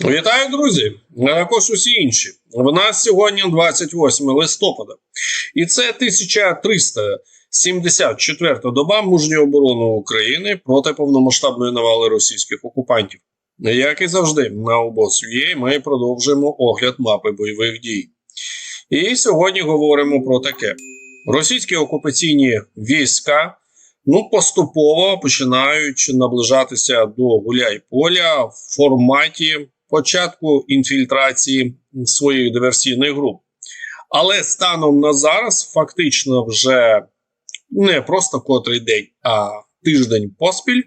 Вітаю, друзі! А також усі інші. В нас сьогодні 28 листопада, і це 1374 доба мужньої оборони України проти повномасштабної навали російських окупантів. Як і завжди, на обоз.ua ми продовжуємо огляд мапи бойових дій. І сьогодні говоримо про таке: російські окупаційні війська ну поступово починають наближатися до Гуляй-Поля в форматі початку інфільтрації своїх диверсійних груп. Але станом на зараз, фактично, вже не просто котрий день, а тиждень поспіль.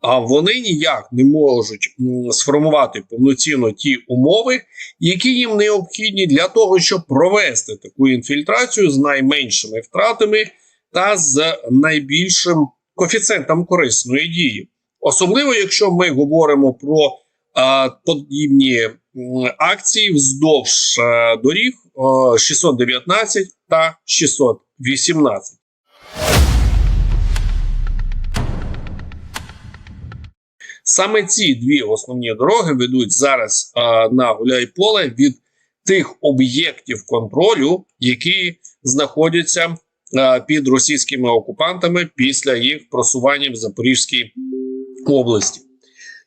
А вони ніяк не можуть сформувати повноцінно ті умови, які їм необхідні для того, щоб провести таку інфільтрацію з найменшими втратами та з найбільшим коефіцієнтом корисної дії. Особливо, якщо ми говоримо про подібні акції вздовж доріг 619 та 618. Саме ці дві основні дороги ведуть зараз а, на Гуляйполе від тих об'єктів контролю, які знаходяться а, під російськими окупантами після їх просування в Запорізькій області.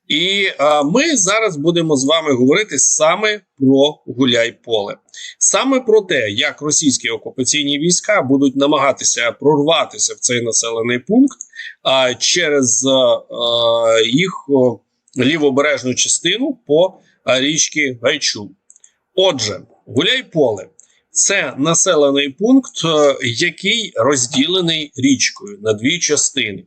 І а, ми зараз будемо з вами говорити саме про Гуляйполе, саме про те, як російські окупаційні війська будуть намагатися прорватися в цей населений пункт а, через а, а, їх лівобережну частину по а, річці Гайчу. Отже, Гуляйполе це населений пункт, е, який розділений річкою на дві частини.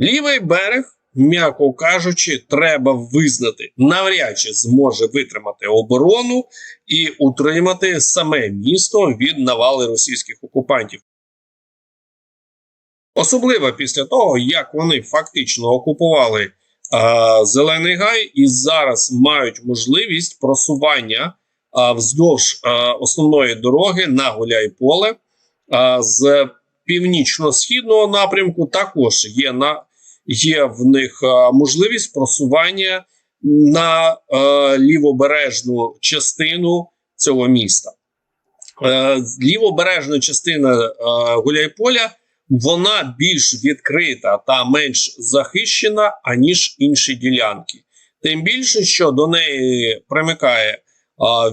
Лівий берег, м'яко кажучи, треба визнати, навряд чи зможе витримати оборону і утримати саме місто від навали російських окупантів. Особливо після того, як вони фактично окупували а, Зелений Гай і зараз мають можливість просування а, вздовж а, основної дороги на Гуляйполе а, з північно-східного напрямку. Також є на є в них можливість просування на а, лівобережну частину цього міста. Е, лівобережна частина е, Гуляйполя вона більш відкрита та менш захищена, аніж інші ділянки. Тим більше, що до неї примикає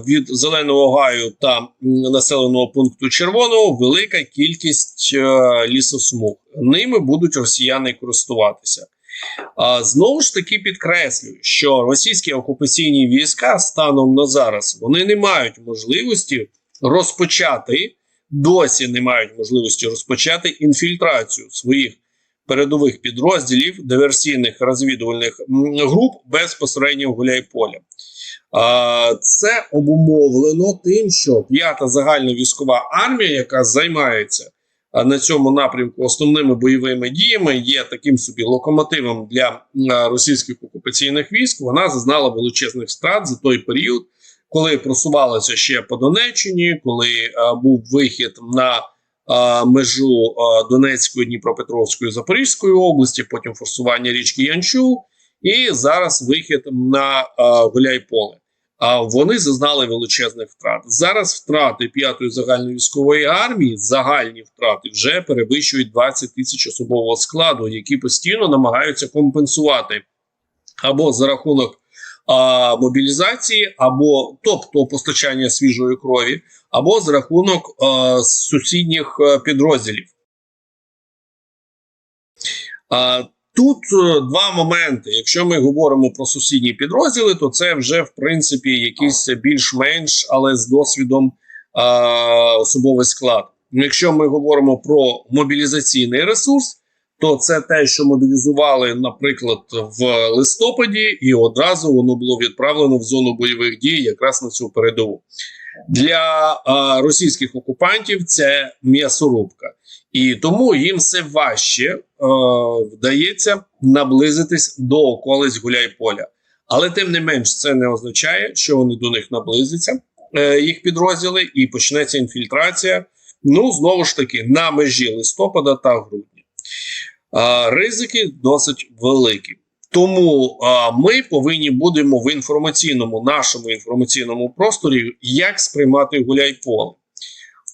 від зеленого гаю та населеного пункту червоного велика кількість е, лісосмуг. Ними будуть росіяни користуватися. Знову ж таки підкреслюю, що російські окупаційні війська станом на зараз вони не мають можливості розпочати досі не мають можливості розпочати інфільтрацію своїх передових підрозділів диверсійних розвідувальних груп безпосередньо в Гуляйполі. Це обумовлено тим, що п'ята загальна військова армія, яка займається на цьому напрямку основними бойовими діями, є таким собі локомотивом для російських окупаційних військ. Вона зазнала величезних страт за той період коли просувалося ще по Донеччині, коли був вихід на межу Донецької, Дніпропетровської Запорізької області, потім форсування річки Янчу, і зараз вихід на Гуляйполе. Вони зазнали величезних втрат. Зараз втрати п'ятої загальної військової армії, загальні втрати вже перевищують 20 тисяч особового складу, які постійно намагаються компенсувати або за рахунок а, мобілізації, або тобто постачання свіжої крові, або з рахунок а, сусідніх підрозділів. А, Тут е, два моменти. Якщо ми говоримо про сусідні підрозділи, то це вже в принципі якийсь більш-менш, але з досвідом а, особовий склад. Якщо ми говоримо про мобілізаційний ресурс, то це те, що мобілізували, наприклад, в листопаді, і одразу воно було відправлено в зону бойових дій, якраз на цю передову. Для а, російських окупантів це м'ясорубка, і тому їм все важче е, вдається наблизитись до околиць Гуляйполя. Але тим не менш, це не означає, що вони до них наблизяться, е, їх підрозділи, і почнеться інфільтрація. Ну знову ж таки на межі листопада та грудня. А, ризики досить великі. Тому а, ми повинні будемо в інформаційному нашому інформаційному просторі як сприймати гуляй-поле.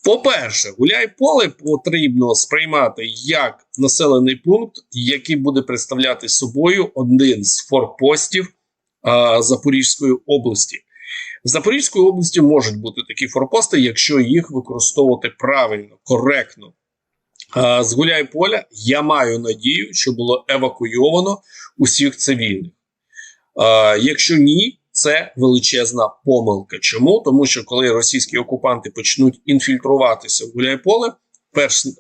По-перше, гуляй-поле потрібно сприймати як населений пункт, який буде представляти собою один з форпостів а, Запорізької області. В Запорізькій області можуть бути такі форпости, якщо їх використовувати правильно, коректно. А, з Гуляй-Поля я маю надію, що було евакуйовано усіх цивільних. А, якщо ні, це величезна помилка. Чому? Тому що коли російські окупанти почнуть інфільтруватися в Гуляйполе, перш, е,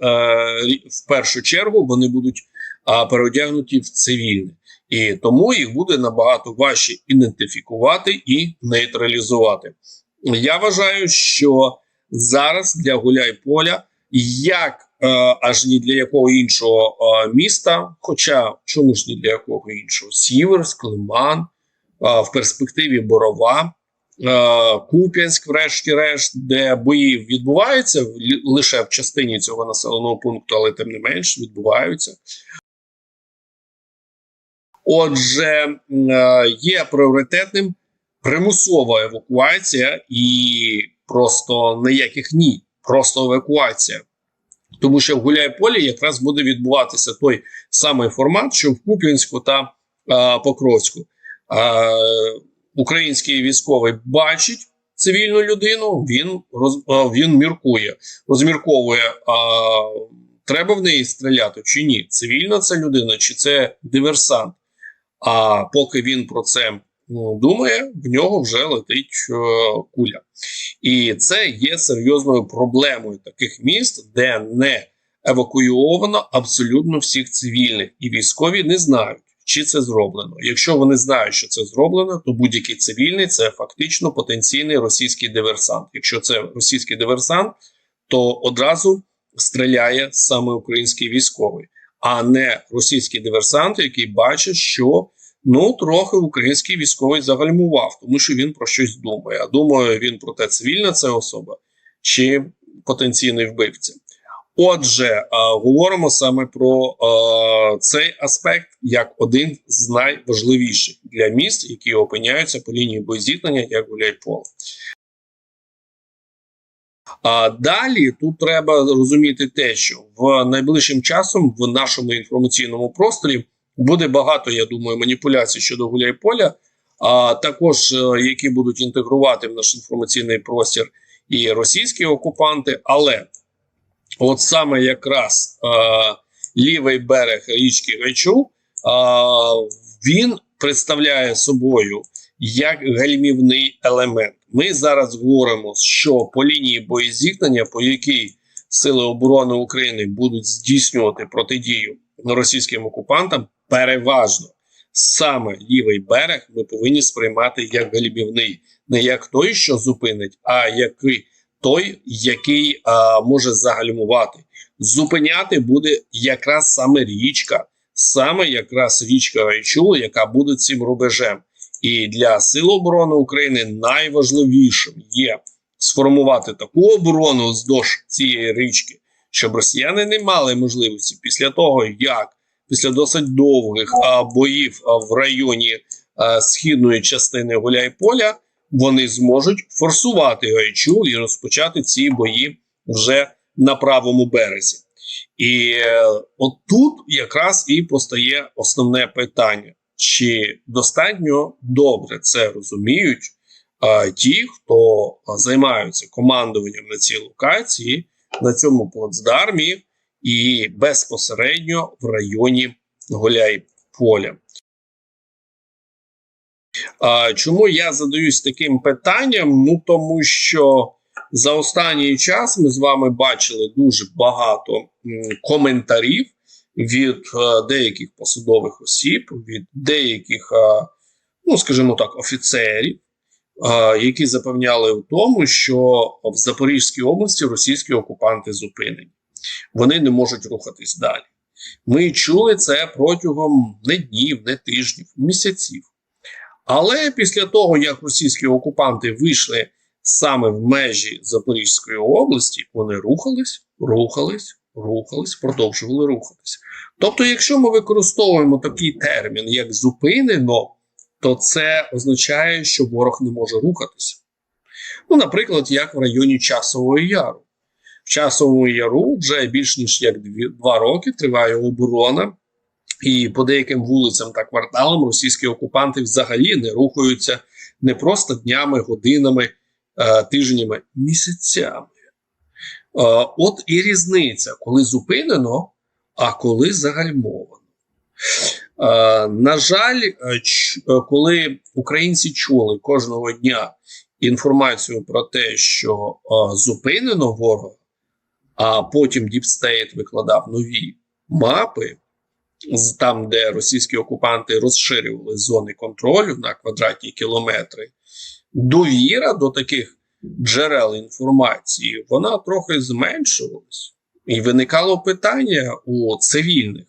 в першу чергу вони будуть е, переодягнуті в цивільне. І тому їх буде набагато важче ідентифікувати і нейтралізувати. Я вважаю, що зараз для Гуляйполя, як е, аж ні для якого іншого е, міста, хоча чому ж ні для якого іншого, Сіверськ, Лиман, в перспективі Борова, Куп'янськ, врешті-решт, де бої відбуваються лише в частині цього населеного пункту, але тим не менш відбуваються. Отже, є пріоритетним примусова евакуація і просто ніяких ні, просто евакуація. Тому що в Гуляйполі якраз буде відбуватися той самий формат, що в Куп'янську та Покровську український військовий бачить цивільну людину, він роз, він міркує, розмірковує, а треба в неї стріляти чи ні. Цивільна це людина, чи це диверсант. А поки він про це ну, думає, в нього вже летить е, куля. І це є серйозною проблемою таких міст, де не евакуйовано абсолютно всіх цивільних, і військові не знають чи це зроблено. Якщо вони знають, що це зроблено, то будь-який цивільний це фактично потенційний російський диверсант. Якщо це російський диверсант, то одразу стріляє саме український військовий, а не російський диверсант, який бачить, що ну трохи український військовий загальмував, тому що він про щось думає. А думає він про те, цивільна це особа чи потенційний вбивця. Отже, говоримо саме про цей аспект як один з найважливіших для міст, які опиняються по лінії боєзіткнення, як Гуляйполе. А далі тут треба розуміти те, що в найближчим часом в нашому інформаційному просторі буде багато, я думаю, маніпуляцій щодо Гуляйполя, а також е, які будуть інтегрувати в наш інформаційний простір і російські окупанти. Але от саме якраз е, лівий берег річки Гайчу, е, він представляє собою як гальмівний елемент. Ми зараз говоримо, що по лінії боєзіткнення, по якій Сили оборони України будуть здійснювати протидію російським окупантам, переважно саме лівий берег ми повинні сприймати як гальмівний, не як той, що зупинить, а який той, який а, може загальмувати. Зупиняти буде якраз саме річка, саме якраз річка Райчул, яка буде цим рубежем. І для Сил оборони України найважливішим є сформувати таку оборону вздовж цієї річки, щоб росіяни не мали можливості після того, як після досить довгих а, боїв а, в районі а, східної частини Гуляйполя вони зможуть форсувати Гайчу і розпочати ці бої вже на правому березі. І е, от тут якраз і постає основне питання: чи достатньо добре це розуміють а, ті, хто займаються командуванням на цій локації, на цьому плацдармі і безпосередньо в районі Гуляй-Поля. Чому я задаюсь таким питанням? Ну тому що за останній час ми з вами бачили дуже багато коментарів від е, деяких посадових осіб, від деяких, ну скажімо так, офіцерів, які запевняли в тому, що в Запорізькій області російські окупанти зупинені, вони не можуть рухатись далі. Ми чули це протягом не днів, не тижнів, місяців. Але після того, як російські окупанти вийшли саме в межі Запорізької області, вони рухались, рухались, рухались, продовжували рухатись. Тобто, якщо ми використовуємо такий термін, як зупинено, то це означає, що ворог не може рухатися. Ну, наприклад, як в районі Часового Яру. В Часовому Яру вже більш ніж як два роки триває оборона, і по деяким вулицям та кварталам російські окупанти взагалі не рухаються не просто днями, годинами, е, тижнями, місяцями. Е, от і різниця, коли зупинено, а коли загальмовано. Е, на жаль, коли українці чули кожного дня інформацію про те, що зупинено ворога, а потім Діпстейт викладав нові мапи, там, де російські окупанти розширювали зони контролю на квадратні кілометри, довіра до таких джерел інформації вона трохи зменшувалась. І виникало питання у цивільних: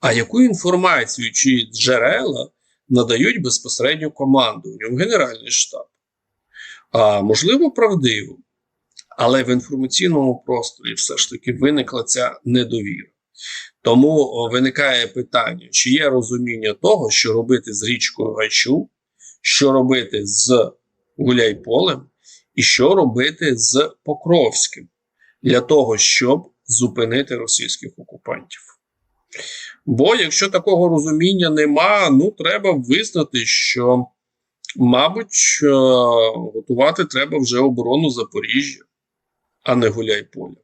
а яку інформацію чи джерела надають безпосередньо командуванню в Генеральний штаб? А можливо, правдиво, але в інформаційному просторі все ж таки виникла ця недовіра. Тому виникає питання, чи є розуміння того, що робити з річкою Гачу, що робити з Гуляйполем, і що робити з Покровським для того, щоб зупинити російських окупантів. Бо якщо такого розуміння нема, ну треба визнати, що, мабуть, е, готувати треба вже оборону Запоріжжя, а не Гуляйполя.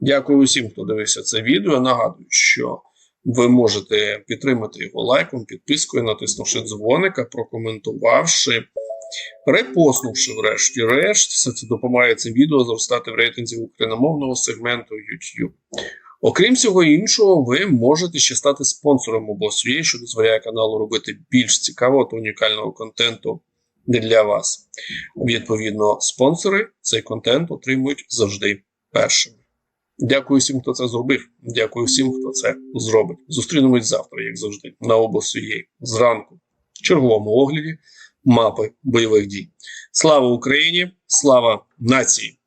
Дякую усім, хто дивився це відео. Нагадую, що ви можете підтримати його лайком, підпискою, натиснувши дзвоника, прокоментувавши, репостнувши врешті-решт. Все це допомагає цим відео зростати в рейтинзі україномовного сегменту YouTube. Окрім всього іншого, ви можете ще стати спонсором обосвіє, що дозволяє каналу робити більш цікавого та унікального контенту для вас. Відповідно, спонсори цей контент отримують завжди першими. Дякую всім, хто це зробив. Дякую всім, хто це зробить. Зустрінемось завтра, як завжди, на обосвіє зранку, в черговому огляді мапи бойових дій. Слава Україні! Слава нації!